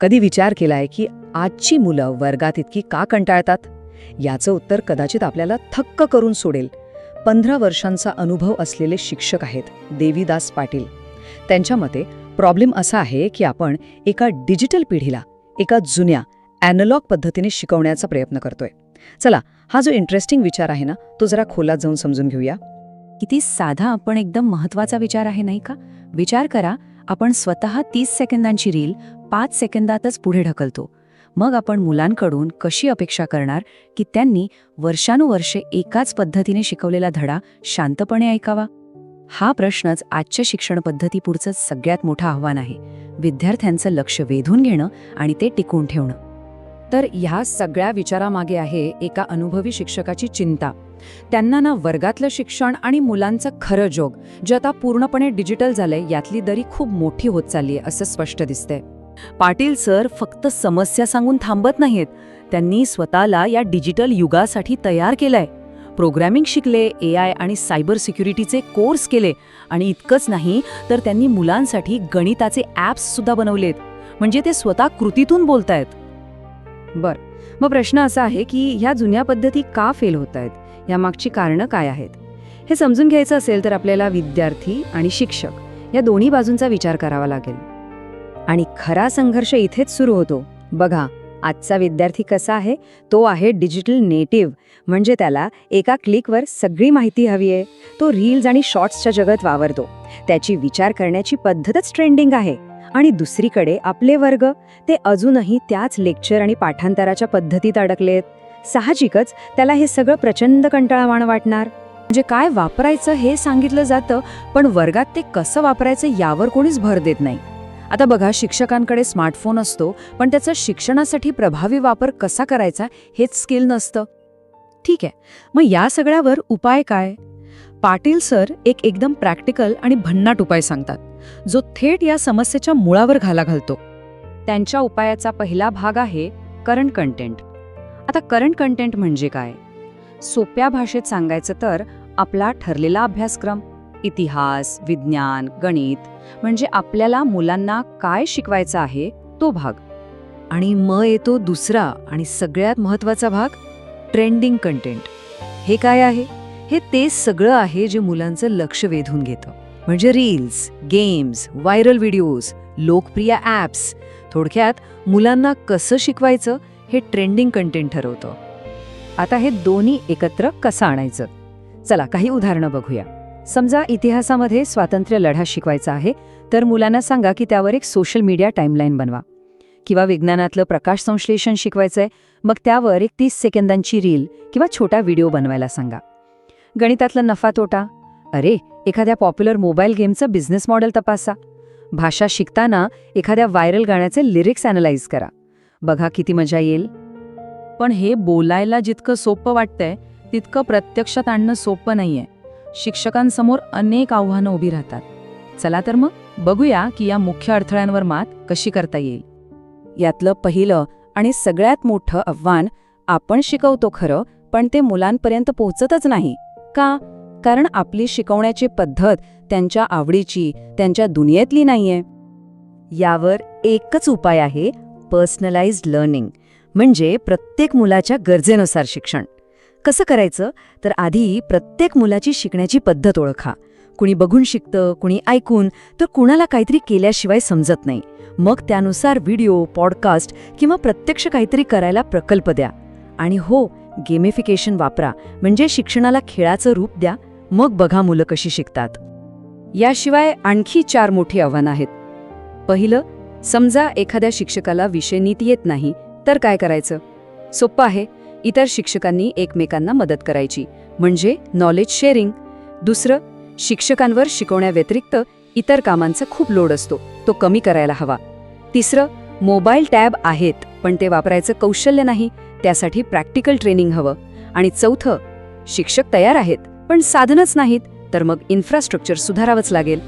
कधी विचार केलाय की आजची मुलं वर्गात इतकी का कंटाळतात? याचं उत्तर कदाचित आपल्याला थक्क करून सोडेल. पंधरा वर्षांचा अनुभव असलेले शिक्षक आहेत देवीदास पाटील. त्यांच्या मते प्रॉब्लेम असा आहे की आपण एका डिजिटल पिढीला एका जुन्या ॲनलॉग पद्धतीने शिकवण्याचा प्रयत्न करतोय. चला हा जो इंटरेस्टिंग विचार आहे ना तो जरा खोलात जाऊन समजून घेऊया. किती साधा पण एकदम महत्त्वाचा विचार आहे नाही का? विचार करा आपण स्वतः तीस सेकंदांची रील पाच सेकंदातच पुढे ढकलतो. मग आपण मुलांकडून कशी अपेक्षा करणार की त्यांनी वर्षानुवर्षे एकाच पद्धतीने शिकवलेला धडा शांतपणे ऐकावा? हा प्रश्नच आजच्या शिक्षण पद्धतीपुढचं सगळ्यात मोठं आव्हान आहे. विद्यार्थ्यांचं लक्ष वेधून घेणं आणि ते टिकून ठेवणं. तर ह्या सगळ्या विचारामागे आहे एका अनुभवी शिक्षकाची चिंता. त्यांना ना वर्गातलं शिक्षण आणि मुलांचं खरं जोग जे आता पूर्णपणे डिजिटल झालंय यातली दरी खूप मोठी होत चालली आहे असं स्पष्ट दिसतंय. पाटील सर फक्त समस्या सांगून थांबत नाहीत. त्यांनी स्वतःला या डिजिटल युगासाठी तयार केलंय. प्रोग्रॅमिंग शिकले ए आय आणि सायबर सिक्युरिटीचे कोर्स केले आणि इतकंच नाही तर त्यांनी मुलांसाठी गणिताचे ॲप्स सुद्धा बनवलेत. म्हणजे ते स्वतः कृतीतून बोलतायत. बर मग प्रश्न असा आहे की ह्या जुन्या पद्धती का फेल होत आहेत यामागची कारणं काय आहेत? हे समजून घ्यायचं असेल तर आपल्याला विद्यार्थी आणि शिक्षक या दोन्ही बाजूंचा विचार करावा लागेल. आणि खरा संघर्ष इथेच सुरू होतो. बघा आजचा विद्यार्थी कसा आहे? तो आहे डिजिटल नेटिव्ह. म्हणजे त्याला एका क्लिकवर सगळी माहिती हवी आहे. तो रील्स आणि शॉर्ट्सच्या जगत वावरतो. त्याची विचार करण्याची पद्धतच ट्रेंडिंग आहे. आणि दुसरीकडे आपले वर्ग ते अजूनही त्याच लेक्चर आणि पाठांतराच्या पद्धतीत अडकलेत. साहजिकच त्याला हे सगळं प्रचंड कंटाळावाणं वाटणार. म्हणजे काय वापरायचं हे सांगितलं जातं पण वर्गात ते कसं वापरायचं यावर कोणीच भर देत नाही. आता बघा शिक्षकांकडे स्मार्टफोन असतो पण त्याचा शिक्षणासाठी प्रभावी वापर कसा करायचा हेच स्किल नसतं. ठीक आहे मग या सगळ्यावर उपाय काय? पाटील सर एक एकदम प्रॅक्टिकल आणि भन्नाट उपाय सांगतात. जो थेट या समस्येच्या मुळावर घाला घालतो. त्यांच्या उपायाचा पहिला भाग आहे करंट कंटेंट. आता करंट कंटेंट म्हणजे काय? सोप्या भाषेत सांगायचं तर आपला ठरलेला अभ्यासक्रम. इतिहास विज्ञान गणित म्हणजे आपल्याला मुलांना काय शिकवायचं आहे तो भाग. आणि मग येतो दुसरा आणि सगळ्यात महत्त्वाचा भाग ट्रेंडिंग कंटेंट. हे काय आहे? हे ते सगळं आहे जे मुलांचं लक्ष वेधून घेतं. म्हणजे रील्स गेम्स व्हायरल व्हिडिओज लोकप्रिय ॲप्स. थोडक्यात मुलांना कसं शिकवायचं हे ट्रेंडिंग कंटेंट ठरवतं. आता हे दोन्ही एकत्र कसं आणायचं? चला काही उदाहरणं बघूया. समजा इतिहासामध्ये स्वातंत्र्य लढा शिकवायचा आहे तर मुलांना सांगा की त्यावर एक सोशल मीडिया टाईमलाईन बनवा. किंवा विज्ञानातलं प्रकाश संश्लेषण शिकवायचंय मग त्यावर एक तीस सेकंदांची रील किंवा छोटा व्हिडिओ बनवायला सांगा. गणितातला नफा तोटा? अरे एखाद्या पॉप्युलर मोबाईल गेमचं बिझनेस मॉडेल तपासा. भाषा शिकताना एखाद्या व्हायरल गाण्याचे लिरिक्स अॅनलाइज करा. बघा किती मजा येईल. पण हे बोलायला जितकं सोपं वाटतंय तितकं प्रत्यक्षात आणणं सोपं नाहीये. शिक्षकांसमोर अनेक आव्हानं उभी राहतात. चला तर मग बघूया की या मुख्य अडथळ्यांवर मात कशी करता येईल. यातलं पहिलं आणि सगळ्यात मोठं आव्हान आपण शिकवतो खरं पण ते मुलांपर्यंत पोहोचतच नाही. का? कारण आपली शिकवण्याची पद्धत त्यांच्या आवडीची त्यांच्या दुनियेतली नाहीये. यावर एकच उपाय आहे पर्सनलाइज्ड लर्निंग म्हणजे प्रत्येक मुलाच्या गरजेनुसार शिक्षण. कसं करायचं? तर आधी प्रत्येक मुलाची शिकण्याची पद्धत ओळखा. कुणी बघून शिकतं कुणी ऐकून तर कुणाला काहीतरी केल्याशिवाय समजत नाही. मग त्यानुसार व्हिडिओ पॉडकास्ट किंवा प्रत्यक्ष काहीतरी करायला प्रकल्प द्या. आणि हो गेमिफिकेशन वापरा. म्हणजे शिक्षणाला खेळाचं रूप द्या. मग बघा मुलं कशी शिकतात. याशिवाय आणखी चार मोठी आव्हानं आहेत. पहिलं समजा एखाद्या शिक्षकाला विषय नीट येत नाही तर काय करायचं? सोपं आहे. इतर शिक्षकांनी एकमेकांना मदत करायची. म्हणजे नॉलेज शेअरिंग दुसरं शिक्षकांवर शिकवण्याव्यतिरिक्त इतर कामांचा खूप लोड असतो. तो कमी करायला हवा. तिसरं मोबाईल टॅब आहेत पण ते वापरायचं कौशल्य नाही त्यासाठी प्रॅक्टिकल ट्रेनिंग हवं. आणि चौथं शिक्षक तयार आहेत पण साधनच नाहीत तर मग इन्फ्रास्ट्रक्चर सुधारावंच लागेल.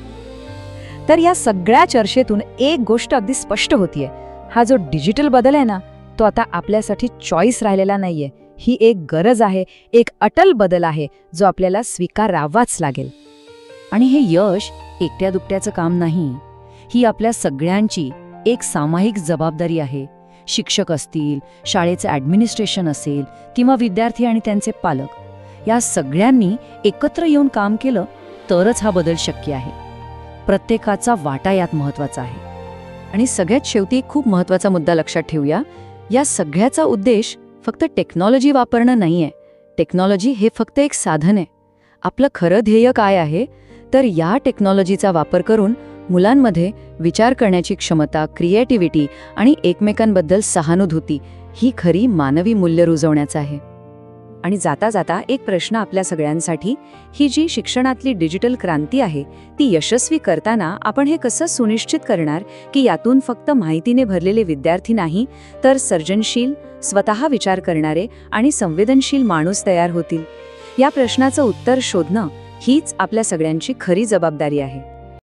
तर या सगळ्या चर्चेतून एक गोष्ट अगदी स्पष्ट होतीये. हा जो डिजिटल बदल आहे ना तो आता आपल्यासाठी चॉईस राहिलेला नाहीये. ही एक गरज आहे एक अटल बदल आहे जो आपल्याला स्वीकारावाच लागेल. आणि हे यश एकट्या दुकट्याचं काम नाही. ही आपल्या सगळ्यांची एक सामायिक जबाबदारी आहे. शिक्षक असतील शाळेचं ॲडमिनिस्ट्रेशन असेल किंवा विद्यार्थी आणि त्यांचे पालक या सगळ्यांनी एकत्र येऊन काम केलं तरच हा बदल शक्य आहे. प्रत्येकाचा वाटा यात महत्त्वाचा आहे. आणि सगळ्यात शेवटी खूप महत्त्वाचा मुद्दा लक्षात ठेवूया या सगळ्याचा उद्देश फक्त टेक्नॉलॉजी वापरणं नाहीये. टेक्नॉलॉजी हे फक्त एक साधन आहे. आपलं खरं ध्येय काय आहे? तर या टेक्नॉलॉजीचा वापर करून मुलांमध्ये विचार करण्याची क्षमता क्रिएटिव्हिटी आणि एकमेकांबद्दल सहानुभूती ही खरी मानवी मूल्य रुजवण्याचं आहे. आणि जाता जाता एक प्रश्न आपल्या सगळ्यांसाठी ही जी शिक्षणातली डिजिटल क्रांती आहे ती यशस्वी करताना आपण हे कसं सुनिश्चित करणार की यातून फक्त माहितीने भरलेले विद्यार्थी नाही तर सर्जनशील स्वतः विचार करणारे आणि संवेदनशील माणूस तयार होतील? या प्रश्नाचं उत्तर शोधणं हीच आपल्या सगळ्यांची खरी जबाबदारी आहे.